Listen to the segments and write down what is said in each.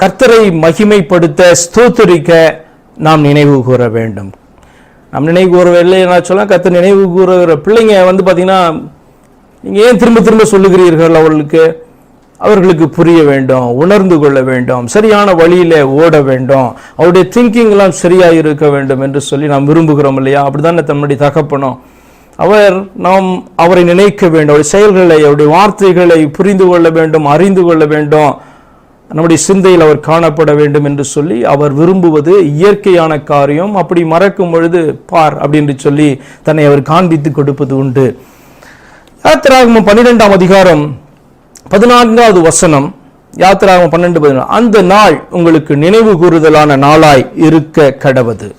கர்த்தரை மகிமைப்படுத்த ஸ்தோத்தரிக்க நாம் நினைவு கூற வேண்டும். நாம் நினைவு கூறவில்லை என்ன சொல்லலாம் கர்த்தர் நினைவு கூறுகிற பிள்ளைங்க வந்து பார்த்தீங்கன்னா நீங்கள் ஏன் திரும்ப திரும்ப சொல்லுகிறீர்கள் அவர்களுக்கு? அவர்களுக்கு புரிய வேண்டும் உணர்ந்து கொள்ள வேண்டும் சரியான வழியில் ஓட வேண்டும் அவருடைய திங்கிங்லாம் சரியாக இருக்க வேண்டும் என்று சொல்லி நாம் விரும்புகிறோம் இல்லையா? அப்படி தானே தன்னுடைய தகப்பனும். அவர் நாம் அவரை நினைக்க வேண்டும் அவருடைய செயல்களை அவருடைய வார்த்தைகளை புரிந்து கொள்ள வேண்டும் அறிந்து கொள்ள வேண்டும். நம்முடைய சிந்தையில் அவர் காணப்பட வேண்டும் என்று சொல்லி அவர் விரும்புவது இயற்கையான காரியம். அப்படி மறக்கும் பொழுது பார் அப்படின்னு சொல்லி தன்னை அவர் காண்பித்து கொடுப்பது உண்டு. யாத்திராகமம் பன்னிரெண்டாம் அதிகாரம் பதினான்காவது வசனம். யாத்திராகமம் பன்னெண்டு பதினாறு. அந்த நாள் உங்களுக்கு நினைவு கூறுதலான நாளாய் இருக்க கடவது.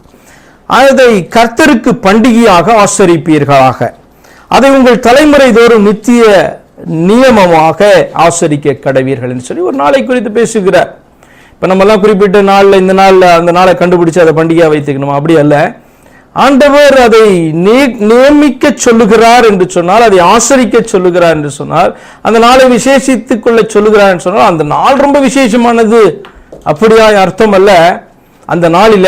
அதை கர்த்தருக்கு பண்டிகையாக ஆசரிப்பீர்களாக. அதை உங்கள் தலைமுறை தோறும் நித்திய நியமமாக ஆசரிக்க கடவீர்கள் என்று சொல்லி ஒரு நாளை குறித்து பேசுகிறார். இப்போ நம்மலாம் குறிப்பிட்ட நாளில் இந்த நாளில் அந்த நாளை கண்டுபிடிச்சு அதை பண்டிகையாக வைத்துக்கணுமா? அப்படி அல்ல. ஆண்டவர் அதை நியமிக்க சொல்லுகிறார் என்று சொன்னால் அதை ஆசரிக்க சொல்லுகிறார் என்று சொன்னால் அந்த நாளை விசேஷித்துக் கொள்ள சொல்லுகிறார் என்று சொன்னால் அந்த நாள் ரொம்ப விசேஷமானது. அப்படியா அர்த்தம் அல்ல. அந்த நாளில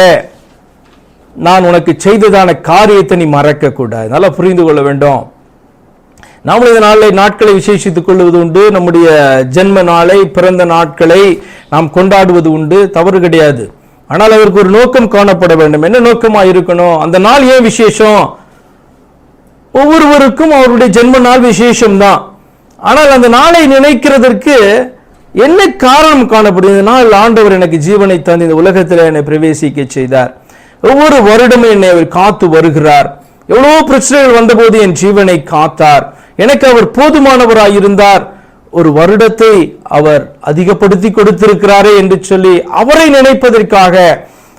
நான் உனக்கு செய்ததான காரியத்தை நீ மறக்க கூடாது. நல்லா புரிந்து கொள்ள வேண்டும். நாமளும் இந்த நாளை நாட்களை விசேஷித்துக் கொள்வது உண்டு. நம்முடைய ஜென்ம நாளை பிறந்த நாட்களை நாம் கொண்டாடுவது உண்டு. தவறு கிடையாது. ஆனால் அவருக்கு ஒரு நோக்கம் காணப்பட வேண்டும். என்ன நோக்கமா இருக்கணும்? அந்த நாள் ஏன் விசேஷம்? ஒவ்வொருவருக்கும் அவருடைய ஜென்ம நாள் விசேஷம்தான். ஆனால் அந்த நாளை நினைக்கிறதற்கு என்ன காரணம் காணப்படுது இந்த நாள் ஆண்டவர் எனக்கு ஜீவனை தந்து இந்த உலகத்தில் என்னை பிரவேசிக்க செய்தார். ஒவ்வொரு வருடமும் என்னை அவர் காத்து வருகிறார். எவ்வளவோ பிரச்சனைகள் வந்தபோது என் ஜீவனை காத்தார். எனக்கு அவர் போதுமானவராய் இருந்தார் ஒரு வருடத்தை அவர் அதிகப்படுத்தி கொடுத்திருக்கிறாரே என்று சொல்லி அவரை நினைப்பதற்காக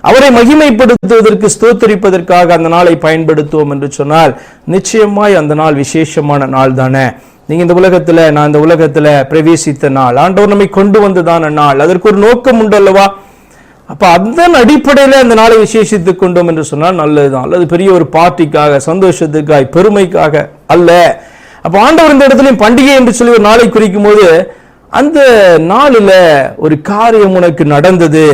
அவரை மகிமைப்படுத்துவதற்கு ஸ்தோத்தரிப்பதற்காக அந்த நாளை பயன்படுத்துவோம் என்று சொன்னால் நிச்சயமாய் அந்த நாள் விசேஷமான நாள் தானே. நீங்க இந்த உலகத்துல நான் இந்த உலகத்துல பிரவேசித்த நாள் ஆண்டவர் நம்மை கொண்டு வந்ததான நாள் அதற்கு ஒரு நோக்கம் உண்டு அல்லவா அப்ப அதன் அடிப்படையில அந்த நாளை விசேஷித்துக் கொண்டோம் என்று சொன்னால் நல்லதுதான். அல்லது பெரிய ஒரு பார்ட்டிக்காக சந்தோஷத்துக்காக பெருமைக்காக அல்ல. அப்போ ஆண்டவர் இந்த இடத்துலையும் பண்டிகை என்று சொல்லி ஒரு நாளை குறிக்கும் போது அந்த நாளில் ஒரு காரியம் உனக்கு நடந்தது.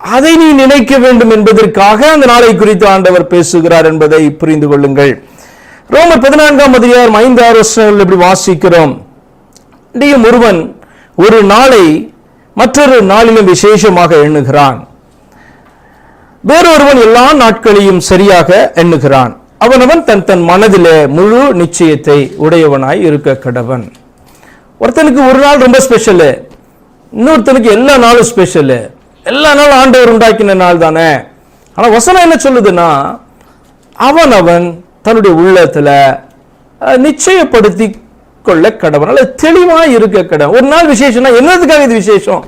அதை நீ நினைக்க வேண்டும் என்பதற்காக அந்த நாளை குறித்து ஆண்டவர் பேசுகிறார் என்பதை புரிந்து கொள்ளுங்கள். ரோமர் பதினான்காம் அதிகாரம் ஐந்து ஆறு வருஷங்கள் இப்படி வாசிக்கிறோம். இன்றையும் ஒருவன் ஒரு நாளை மற்றொரு நாளிலும் விசேஷமாக எண்ணுகிறான். வேறொருவன் எல்லா நாட்களையும் சரியாக எண்ணுகிறான். அவனவன் தன் தன் மனதிலே முழு நிச்சயத்தை உடையவனாய் இருக்க கடவன். ஒருத்தனுக்கு ஒரு நாள் ரொம்ப ஸ்பெஷலு இன்னொருத்தனுக்கு எல்லா நாளும் ஸ்பெஷலு எல்லா நாளும் ஆண்டவர் உண்டாக்கின நாள் தானே. ஆனால் வசனம் என்ன சொல்லுதுன்னா அவன் அவன் தன்னுடைய உள்ளத்தில் நிச்சயப்படுத்தி கொள்ள கடவன். அல்லது தெளிவாக இருக்க கடவன். ஒரு நாள் விசேஷம்னா என்னதுக்காக இது விசேஷம்?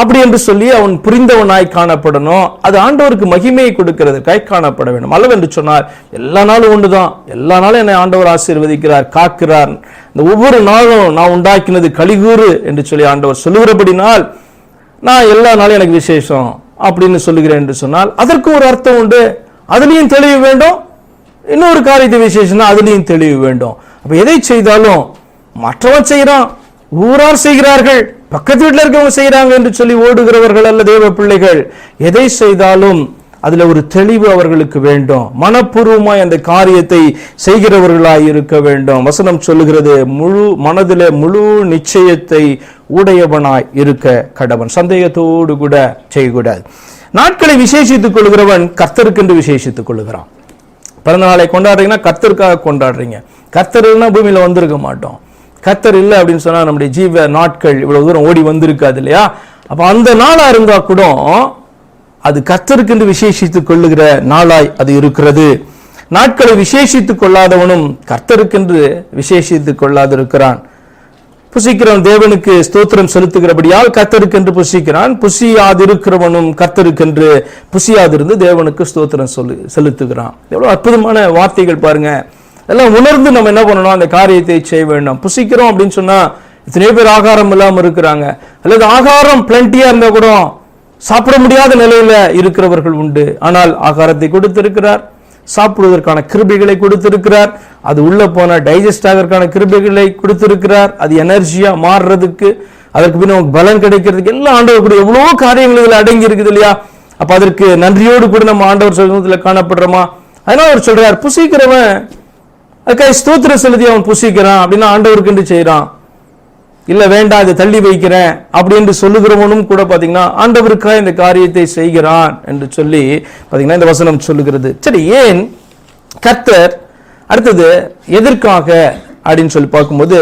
அப்படி என்று சொல்லி அவன் புரிந்தவனாய் காணப்படணும். அது ஆண்டவருக்கு மகிமையை கொடுக்கிறதுக்காய் காணப்பட வேண்டும். அல்லவென்று சொன்னார் எல்லா நாளும் ஒன்றுதான் எல்லா நாளும் என்னை ஆண்டவர் ஆசீர்வதிக்கிறார் காக்கிறார். இந்த ஒவ்வொரு நாளும் நான் உண்டாக்கினது கலிகூறு என்று சொல்லி ஆண்டவர் சொல்லுகிறபடினால் நான் எல்லா நாளும் எனக்கு விசேஷம் அப்படின்னு சொல்லுகிறேன் என்று சொன்னால் அதற்கு ஒரு அர்த்தம் உண்டு. அதுலேயும் தெளிவு வேண்டும். இன்னொரு காரியத்தை விசேஷம்னா அதுலேயும் தெளிவு வேண்டும். அப்போ எதை செய்தாலும் மற்றவன் செய்கிறான் ஊரார் செய்கிறார்கள். பக்கத்து வீட்டில் இருக்கவங்க செய்கிறாங்க என்று சொல்லி ஓடுகிறவர்கள் அல்ல தேவ பிள்ளைகள். எதை செய்தாலும் அதில் ஒரு தெளிவு அவர்களுக்கு வேண்டும். மனப்பூர்வமாய் அந்த காரியத்தை செய்கிறவர்களாய் இருக்க வேண்டும். வசனம் சொல்லுகிறது முழு மனதில் முழு நிச்சயத்தை உடையவனாய் இருக்க கடவன். சந்தேகத்தோடு கூட செய்யக்கூடாது. நாட்களை விசேஷித்துக் கொள்கிறவன் கர்த்தருக்கென்று விசேஷித்துக் கொள்கிறான். பிறந்த நாளை கொண்டாடுறீங்கன்னா கர்த்தருக்காக கொண்டாடுறீங்க. கர்த்தர்னா பூமியில் வந்திருக்க மாட்டோம். கத்தர் இல்லை அப்படின்னு சொன்னால் நம்முடைய ஜீவ நாட்கள் இவ்வளோ தூரம் ஓடி வந்திருக்காது இல்லையா? அப்போ அந்த நாளாக இருந்தால் கூட அது கத்தருக்கென்று விசேஷித்துக் கொள்ளுகிற நாளாய் அது இருக்கிறது. நாட்களை விசேஷித்துக் கொள்ளாதவனும் கர்த்தருக்கென்று விசேஷித்துக் கொள்ளாதிருக்கிறான். புசிக்கிறவன் தேவனுக்கு ஸ்தோத்திரம் செலுத்துகிறபடியால் கர்த்தருக்கென்று புசிக்கிறான். புசியாதிருக்கிறவனும் கர்த்தருக்கென்று புசியாதிருந்து தேவனுக்கு ஸ்தோத்திரம் சொல்லு செலுத்துகிறான். எவ்வளோ அற்புதமான வார்த்தைகள் பாருங்கள் எல்லாம் உணர்ந்து நம்ம என்ன பண்ணணும்? அந்த காரியத்தை செய்ய வேண்டும். புசிக்கிறோம் அப்படின்னு சொன்னால் எத்தனையோ பேர் ஆகாரம் இல்லாமல் இருக்கிறாங்க. அல்லது ஆகாரம் பிளண்டியாக இருந்தால் கூட சாப்பிட முடியாத நிலையில் இருக்கிறவர்கள் உண்டு. ஆனால் ஆகாரத்தை கொடுத்திருக்கிறார். சாப்பிடுவதற்கான கிருபிகளை கொடுத்திருக்கிறார். அது உள்ளே போனால் டைஜஸ்ட் ஆகிறதுக்கான கிருபைகளை கொடுத்திருக்கிறார். அது எனர்ஜியாக மாறுறதுக்கு அதற்கு பின்ன பலன் கிடைக்கிறதுக்கு எல்லாம் ஆண்டவர் கூட எவ்வளோ காரியங்கள் இதில் அடங்கி இருக்குது இல்லையா? அப்போ அதற்கு நன்றியோடு கூட நம்ம ஆண்டவர் சமூகத்தில் காணப்படுறோமா? அதனால் அவர் சொல்கிறார் புசிக்கிறவன் அதுக்காக ஸ்தோத்திர செலுத்தி அவன் புசிக்கிறான். அப்படின்னா ஆண்டவருக்கு என்று செய்கிறான் இல்லை வேண்டாம் இதை தள்ளி வைக்கிறேன். அப்படி என்று சொல்லுகிறவனும் கூட பார்த்தீங்கன்னா ஆண்டவருக்காக இந்த காரியத்தை செய்கிறான் என்று சொல்லி பார்த்தீங்கன்னா இந்த வசனம் சொல்லுகிறது. சரி ஏன் கர்த்தர் அடுத்தது எதற்காக அப்படின்னு சொல்லி பார்க்கும்போது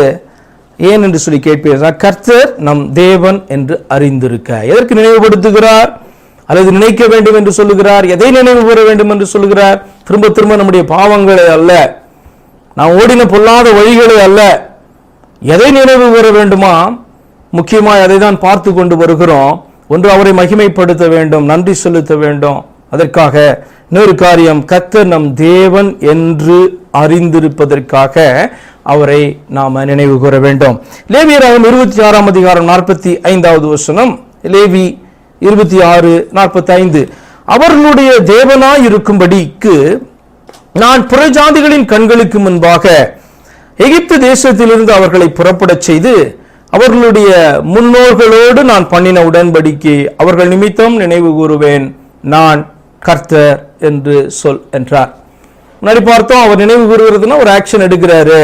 ஏன் என்று சொல்லி கேட்பீர்கள் கர்த்தர் நம் தேவன் என்று அறிந்திருக்க. எதற்கு நினைவுபடுத்துகிறார்? அல்லது நினைக்க வேண்டும் என்று சொல்லுகிறார்? எதை நினைவு கூற வேண்டும் என்று சொல்லுகிறார்? திரும்ப திரும்ப நம்முடைய பாவங்களை அல்ல. நாம் ஓடின பொல்லாத வழிகளே அல்ல. எதை நினைவு கூற வேண்டுமா? முக்கியமாக அதை தான் பார்த்து கொண்டு வருகிறோம். ஒன்று அவரை மகிமைப்படுத்த வேண்டும் நன்றி செலுத்த வேண்டும். அதற்காக இன்னொரு காரியம் கத்த நம் தேவன் என்று அறிந்திருப்பதற்காக அவரை நாம் நினைவு கூற வேண்டும். லேவியராகும் இருபத்தி ஆறாம் அதிகாரம் நாற்பத்தி ஐந்தாவது வசனம். லேவி இருபத்தி ஆறு நாற்பத்தி ஐந்து. அவர்களுடைய தேவனாய் இருக்கும்படிக்கு நான் புறஜாதிகளின் கண்களுக்கு முன்பாக எகிப்து தேசத்திலிருந்து அவர்களை புறப்படச் செய்து அவர்களுடைய முன்னோர்களோடு நான் பண்ணின உடன்படிக்கை அவர்கள் நிமித்தம் நினைவு கூறுவேன். நான் கர்த்தர் என்று சொல் என்றார். முன்னாடி பார்த்தோம் அவர் நினைவு கூறுகிறதுனா ஒரு ஆக்ஷன் எடுக்கிறாரு.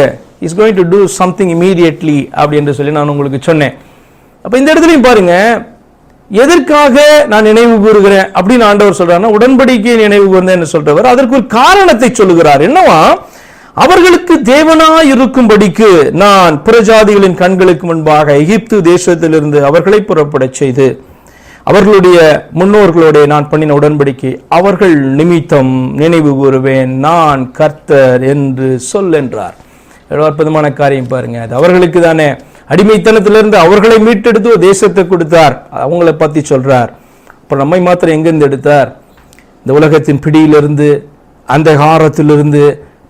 Is going to do something immediately அப்படி என்று சொல்லி நான் உங்களுக்கு சொன்னேன். அப்போ இந்த இடத்துலையும் பாருங்கள் எதற்காக நான் நினைவு கூறுகிறேன் அப்படின்னு ஆண்டவர் சொல்றாருன்னா உடன்படிக்கை நினைவு கூர்ந்தேன் சொல்றவர் அதற்கு ஒரு காரணத்தை சொல்லுகிறார். என்னவா? அவர்களுக்கு தேவனாய் இருக்கும்படிக்கு நான் புறஜாதிகளின் கண்களுக்கு முன்பாக எகிப்து தேசத்திலிருந்து அவர்களை புறப்படச் செய்து அவர்களுடைய முன்னோர்களோட நான் பண்ணின உடன்படிக்கை அவர்கள் நிமித்தம் நினைவு கூறுவேன் நான் கர்த்தர் என்று சொல் என்றார். அற்புதமான காரியம் பாருங்க. அது அவர்களுக்கு தானே. அடிமைத்தனத்திலிருந்து அவர்களை மீட்டெடுத்து தேசத்தை கொடுத்தார். அவங்கள பற்றி சொல்கிறார் இப்போ நம்மை மாத்திரம் எங்கேருந்து எடுத்தார்? இந்த உலகத்தின் பிடியிலிருந்து அந்த காரத்திலிருந்து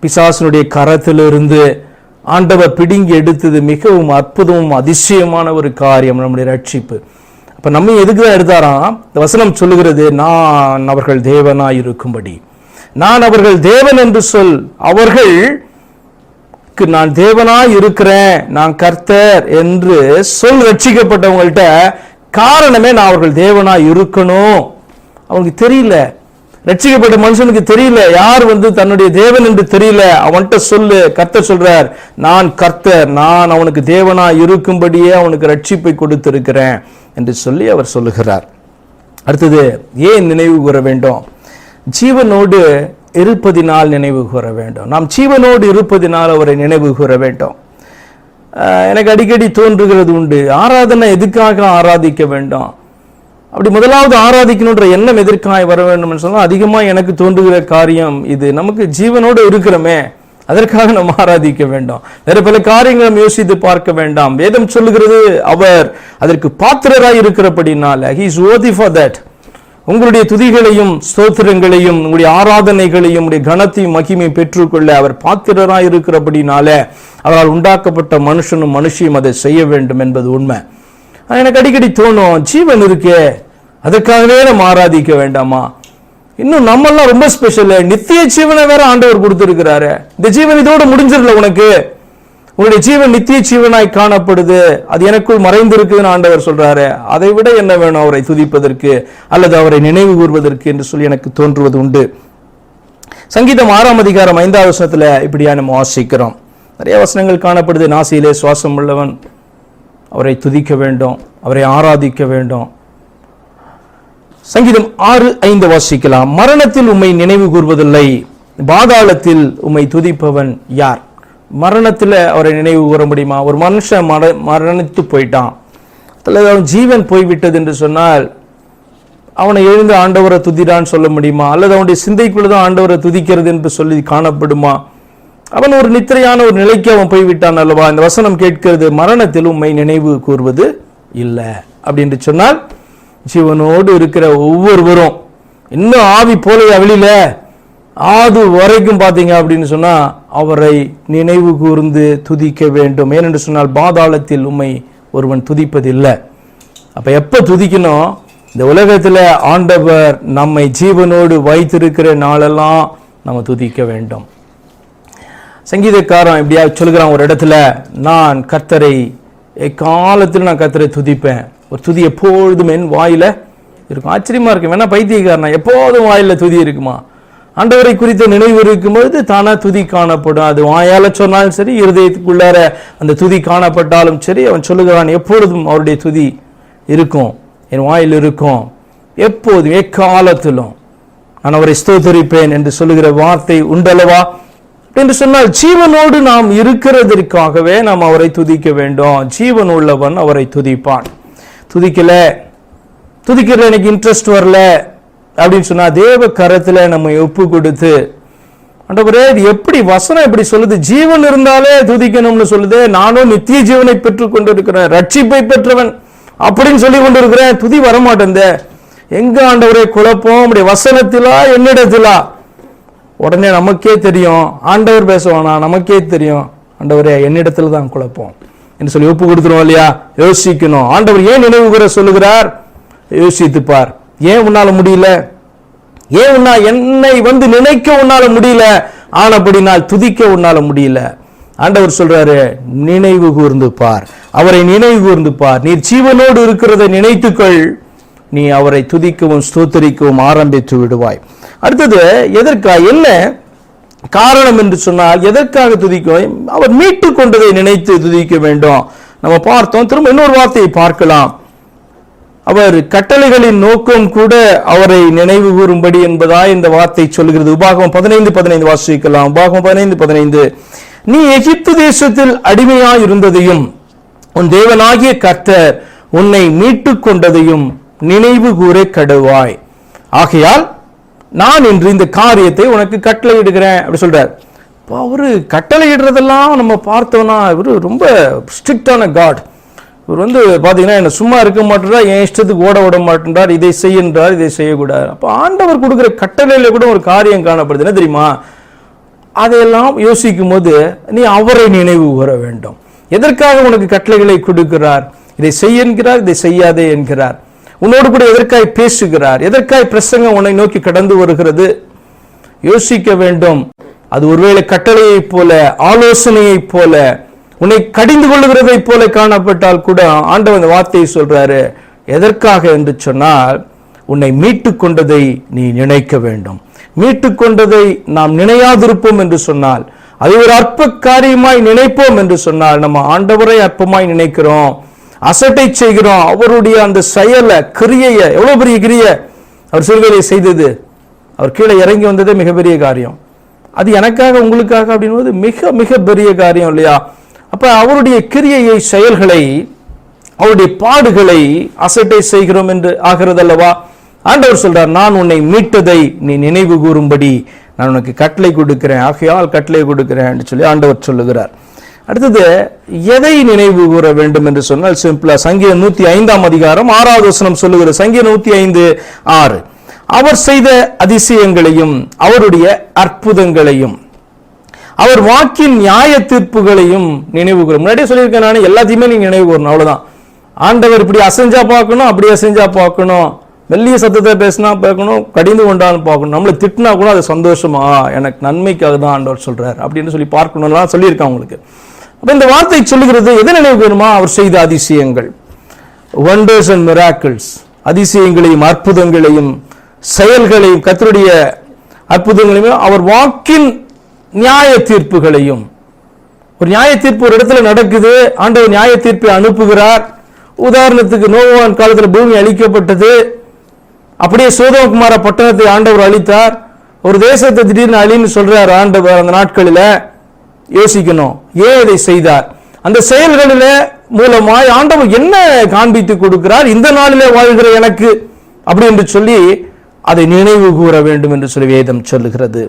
பிசாசனுடைய கரத்திலிருந்து ஆண்டவர் பிடுங்கி எடுத்தது மிகவும் அற்புதமும் அதிசயமான ஒரு காரியம் நம்முடைய ரட்சிப்பு. அப்போ நம்ம எதுக்கு தான் எடுத்தாராம்? இந்த வசனம் சொல்லுகிறது நான் அவர்கள் தேவனாய் இருக்கும்படி நான் அவர்கள் தேவன் என்று சொல் அவர்கள் க்கு நான் தேவனாய் இருக்கிறேன் நான் கர்த்தர் என்று சொல் ரட்சிக்கப்பட்டவங்கள்ட்ட காரணமே நான் அவர்கள் தேவனாய் இருக்கணும். அவனுக்கு தெரியல. ரட்சிக்கப்பட்ட மனுஷனுக்கு தெரியல. யார் வந்து தன்னுடைய தேவன் என்று தெரியல? அவன்கிட்ட சொல்லு. கர்த்தர் சொல்றார் நான் கர்த்தர். நான் அவனுக்கு தேவனா இருக்கும்படியே அவனுக்கு ரட்சிப்பை கொடுத்திருக்கிறேன் என்று சொல்லி அவர் சொல்லுகிறார். அடுத்தது ஏன் நினைவு கூற வேண்டும்? ஜீவனோடு இருப்பதினால் நினைவு கூற வேண்டும். நாம் ஜீவனோடு இருப்பதினால் அவரை நினைவு கூற வேண்டும். எனக்கு அடிக்கடி தோன்றுகிறது உண்டு. ஆராதனை எதுக்காக ஆராதிக்க வேண்டும்? அப்படி முதலாவது ஆராதிக்கணுன்ற எண்ணம் எதற்காக வர வேண்டும் சொன்னால் அதிகமாக எனக்கு தோன்றுகிற காரியம் இது. நமக்கு ஜீவனோடு இருக்கிறோமே அதற்காக நம்ம ஆராதிக்க வேண்டாம். வேற பல காரியங்களை நாம் யோசித்து பார்க்க வேண்டாம். வேதம் சொல்லுகிறது அவர் அதற்கு பாத்திரராய் இருக்கிறபடினால he is worthy for that உங்களுடைய துதிகளையும் ஸ்தோத்திரங்களையும் உங்களுடைய ஆராதனைகளையும் உங்களுடைய கனத்தையும் மகிமை பெற்றுக்கொள்ள அவர் பாத்திரராக இருக்கிறபடினால அவரால் உண்டாக்கப்பட்ட மனுஷனும் மனுஷியும் அதை செய்ய வேண்டும் என்பது உண்மை. எனக்கு அடிக்கடி தோணும் ஜீவன் இருக்கே அதற்காகவே நம்ம ஆராதிக்க வேண்டாமா? இன்னும் நம்மெல்லாம் ரொம்ப ஸ்பெஷல் நித்திய ஜீவனை வேற ஆண்டவர் கொடுத்துருக்கிறாரு. இந்த ஜீவன் இதோட முடிஞ்சிடல உனக்கு. உங்களுடைய ஜீவன் நித்திய ஜீவனாய் காணப்படுது. அது எனக்குள் மறைந்திருக்குதுன்னு ஆண்டவர் சொல்றாரு. அதை விட என்ன வேணும் அவரை துதிப்பதற்கு அல்லது அவரை நினைவு கூறுவதற்கு என்று சொல்லி எனக்கு தோன்றுவது உண்டு. சங்கீதம் ஆறாம் அதிகாரம் ஐந்தாவது வசனத்துல இப்படியா நம்ம வாசிக்கிறோம். நிறைய வசனங்கள் காணப்படுது. நாசியிலே சுவாசம் உள்ளவன் அவரை துதிக்க வேண்டும் அவரை ஆராதிக்க வேண்டும். சங்கீதம் ஆறு ஐந்து வாசிக்கலாம். மரணத்தில் உம்மை நினைவு கூறுவதில்லை பாதாளத்தில் உம்மை துதிப்பவன் யார்? மரணத்தில் அவரை நினைவு கூற முடியுமா? ஒரு மனுஷன் மர மரணித்து போயிட்டான். அல்லது அவன் ஜீவன் போய்விட்டது என்று சொன்னால் அவனை எழுந்து ஆண்டவரை துதிடான்னு சொல்ல முடியுமா? அல்லது அவனுடைய சிந்தைக்குள்ள தான் ஆண்டவரை துதிக்கிறது என்று சொல்லி காணப்படுமா? அவன் ஒரு நித்திரையான ஒரு நிலைக்கு அவன் போய்விட்டான் அல்லவா? இந்த வசனம் கேட்கிறது மரணத்தில் உண்மை நினைவு கூறுவது இல்லை. அப்படின்னு சொன்னால் ஜீவனோடு இருக்கிற ஒவ்வொருவரும் இன்னும் ஆவி போலையா வெளியில ஆது வரைக்கும் பார்த்தீங்க அப்படின்னு சொன்னால் அவரை நினைவு கூர்ந்து துதிக்க வேண்டும். ஏனென்று சொன்னால் பாதாளத்தில் உண்மை ஒருவன் துதிப்பதில்லை. அப்போ எப்போ துதிக்கணும்? இந்த உலகத்தில் ஆண்டவர் நம்மை ஜீவனோடு வைத்திருக்கிற நாளெல்லாம் நம்ம துதிக்க வேண்டும். சங்கீதக்காரன் இப்படியா சொல்கிறான் ஒரு இடத்துல நான் கத்தரை எக்காலத்தில் நான் கத்தரை துதிப்பேன். ஒரு துதி எப்பொழுதும் என் இருக்கும். ஆச்சரியமாக இருக்கும் வேணா பைத்தியக்காரனா எப்போதும் வாயில் துதி இருக்குமா? ஆண்டவரை குறித்த நினைவு இருக்கும்போது தானா துதி காணப்படும். அது வாயால சொன்னாலும் சரி இருதயத்துக்குள்ளார அந்த துதி காணப்பட்டாலும் சரி அவன் சொல்லுகிறான் எப்பொழுதும் அவருடைய துதி இருக்கும். என் வாயில் இருக்கும். எப்போதும் எக்காலத்திலும் நான் அவரை ஸ்தோத்தரிப்பேன் என்று சொல்லுகிற வார்த்தை உண்டல்லவா? என்று சொன்னால் ஜீவனோடு நாம் இருக்கிறதற்காகவே நாம் அவரை துதிக்க வேண்டும். ஜீவன் உள்ளவன் அவரை துதிப்பான். துதிக்கல. துதிக்கிற எனக்கு இன்ட்ரெஸ்ட் வரல. அப்படின்னு சொன்னா தேவ கரத்துல நம்ம ஒப்பு கொடுத்து ஆண்டவரே இது எப்படி வசனம் எப்படி சொல்லுது? ஜீவன் இருந்தாலே துதிக்கணும்னு சொல்லுது. நானும் நித்திய ஜீவனை பெற்று கொண்டிருக்கிறேன். ரட்சிப்பை பெற்றவன் அப்படின்னு சொல்லி கொண்டிருக்கிறேன். துதி வரமாட்டேன் எங்க ஆண்டவரே குழப்பம்? அப்படி வசனத்திலா என்னிடத்திலா? உடனே நமக்கே தெரியும். ஆண்டவர் பேசுவானா? நமக்கே தெரியும். ஆண்டவரே என்னிடத்துல தான் குழப்பம். என்று சொல்லி ஒப்பு கொடுத்துருவோம் இல்லையா? யோசிக்கணும். ஆண்டவர் ஏன் நினைவுகிற சொல்லுகிறார்? யோசித்துப்பார். ஏன் உன்னால முடியல? ஏன் உன்னா என்னை வந்து நினைக்க உன்னால முடியல? ஆனபடினால் துதிக்க உன்னால முடியல. ஆண்டவர் சொல்றாரு நினைவு கூர்ந்து பார். அவரை நினைவு கூர்ந்து பார். நீர் ஜீவனோடு இருக்கிறதை நினைத்துக்கொள். நீ அவரை துதிக்கவும் ஸ்தோத்தரிக்கவும் ஆரம்பித்து விடுவாய். அடுத்தது எதற்கா என்ன காரணம் என்று சொன்னால் எதற்காக துதிக்கும் அவர் மீட்டு கொண்டதை நினைத்து துதிக்க வேண்டும். நம்ம பார்த்தோம் திரும்ப இன்னொரு வார்த்தையை பார்க்கலாம். அவர் கட்டளைகளின் நோக்கம் கூட அவரை நினைவு கூறும்படி என்பதா இந்த வார்த்தை சொல்கிறது உபாகம் பதினைந்து பதினைந்து வாசிக்கலாம். உபாகம் பதினைந்து பதினைந்து. நீ எகிப்து தேசத்தில் அடிமையாய் இருந்ததையும் உன் தேவனாகிய கர்த்தர் உன்னை மீட்டு கொண்டதையும் நினைவு கூற கடுவாய். ஆகையால் நான் இன்று இந்த காரியத்தை உனக்கு கட்டளையிடுகிறேன். அப்படி சொல்றார். இப்போ அவரு கட்டளையிடுறதெல்லாம் நம்ம பார்த்தோம்னா இவர் ரொம்ப ஸ்ட்ரிக்டான காட் இவர் வந்து பார்த்தீங்கன்னா என்ன சும்மா இருக்க மாட்டேன்றார் என் இஷ்டத்துக்கு ஓட விட மாட்டேன்றார் இதை செய்யன்றார் இதை செய்யக்கூடாது. அப்போ ஆண்டவர் கொடுக்குற கட்டளையில் கூட ஒரு காரியம் காணப்படுது என்ன தெரியுமா? அதையெல்லாம் யோசிக்கும் போது நீ அவரை நினைவு கூற வேண்டும். எதற்காக உனக்கு கட்டளைகளை கொடுக்கிறார்? இதை செய்ய என்கிறார் இதை செய்யாதே என்கிறார். உன்னோடு கூட எதற்காய் பேசுகிறார்? எதற்காய் பிரசங்கம் உன்னை நோக்கி கடந்து வருகிறது? யோசிக்க வேண்டும். அது ஒருவேளை கட்டளையைப் போல ஆலோசனையைப் போல உன்னை கடிந்து கொள்ளுகிறதை போல காணப்பட்டால் கூட ஆண்டவன் அந்த வார்த்தையை சொல்றாரு. எதற்காக என்று சொன்னால் உன்னை மீட்டு கொண்டதை நீ நினைக்க வேண்டும். மீட்டு கொண்டதை நாம் நினையாதிருப்போம் என்று சொன்னால் அதை ஒரு அற்ப காரியமாய் நினைப்போம் என்று சொன்னால் நம்ம ஆண்டவரை அற்பமாய் நினைக்கிறோம். அசட்டை செய்கிறோம். அவருடைய அந்த செயலை கிரியையை எவ்வளவு பெரிய கிரிய அவர் சிறுவையை செய்தது. அவர் கீழே இறங்கி வந்ததே மிகப்பெரிய காரியம். அது எனக்காக உங்களுக்காக அப்படின்போது மிக மிக பெரிய காரியம் இல்லையா? அப்போ அவருடைய கிரியையை செயல்களை அவருடைய பாடுகளை அசட்டை செய்கிறோம் என்று ஆகிறது அல்லவா ஆண்டவர் சொல்றார் நான் உன்னை மீட்டதை நீ நினைவு கூறும்படி. நான் உனக்கு கட்டளை கொடுக்கிறேன். ஆகையால் கட்டளை கொடுக்கிறேன் சொல்லி ஆண்டவர் சொல்லுகிறார். அடுத்தது எதை நினைவு கூற வேண்டும் என்று சொன்னால் சிம்பிளா சங்கீதம் நூத்தி ஐந்தாம் அதிகாரம் ஆறாவது வசனம் சொல்லுகிற சங்கீதம் நூத்தி ஐந்து ஆறு. அவர் செய்த அதிசயங்களையும் அவருடைய அற்புதங்களையும் அவர் வாக்கின் நியாய தீர்ப்புகளையும் நினைவு கூறும் முன்னாடியே சொல்லியிருக்கேன் நான் எல்லாத்தையுமே நீங்க நினைவு கூறணும் அவ்வளவுதான். ஆண்டவர் இப்படி அசைஞ்சா பார்க்கணும் அப்படி அசைஞ்சா பார்க்கணும். மெல்லிய சத்தத்தை பேசினா பார்க்கணும் கடிந்து கொண்டாலும் பார்க்கணும். நம்மளை திட்டினா கூட அது சந்தோஷமா? எனக்கு நன்மைக்காக தான் ஆண்டவர் சொல்கிறார் அப்படின்னு சொல்லி பார்க்கணும்லாம் சொல்லியிருக்கேன் உங்களுக்கு. அப்ப இந்த வார்த்தை சொல்லுகிறது எதை நினைவு கூறுமா அவர் செய்த அதிசயங்கள். ஒண்டர்ஸ் அண்ட் மிராக்கிள்ஸ் அதிசயங்களையும் அற்புதங்களையும் செயல்களையும் கத்தருடைய அற்புதங்களையும் அவர் வாக்கின் நியாய தீர்ப்புகளையும் ஒரு நியாய தீர்ப்பு ஒரு இடத்துல நடக்குது ஆண்டவர் நியாய தீர்ப்பை அனுப்புகிறார். உதாரணத்துக்கு நோவான் காலத்தில் பூமி அழிக்கப்பட்டது. அப்படியே சோதமகுமார பட்டணத்தை ஆண்டவர் அழித்தார். ஒரு தேசத்தை திடீர்னு அழின்னு சொல்றார் ஆண்டவர் அந்த நாட்களில். யோசிக்கணும் ஏன் இதை செய்தார்? அந்த செயல்களில் மூலமாய் ஆண்டவர் என்ன காண்பித்து கொடுக்கிறார்? இந்த நாளிலே வாழ்கிற எனக்கு அப்படி என்று சொல்லி அதை நினைவு கூற வேண்டும் என்று சொல்லி வேதம் சொல்லுகிறது.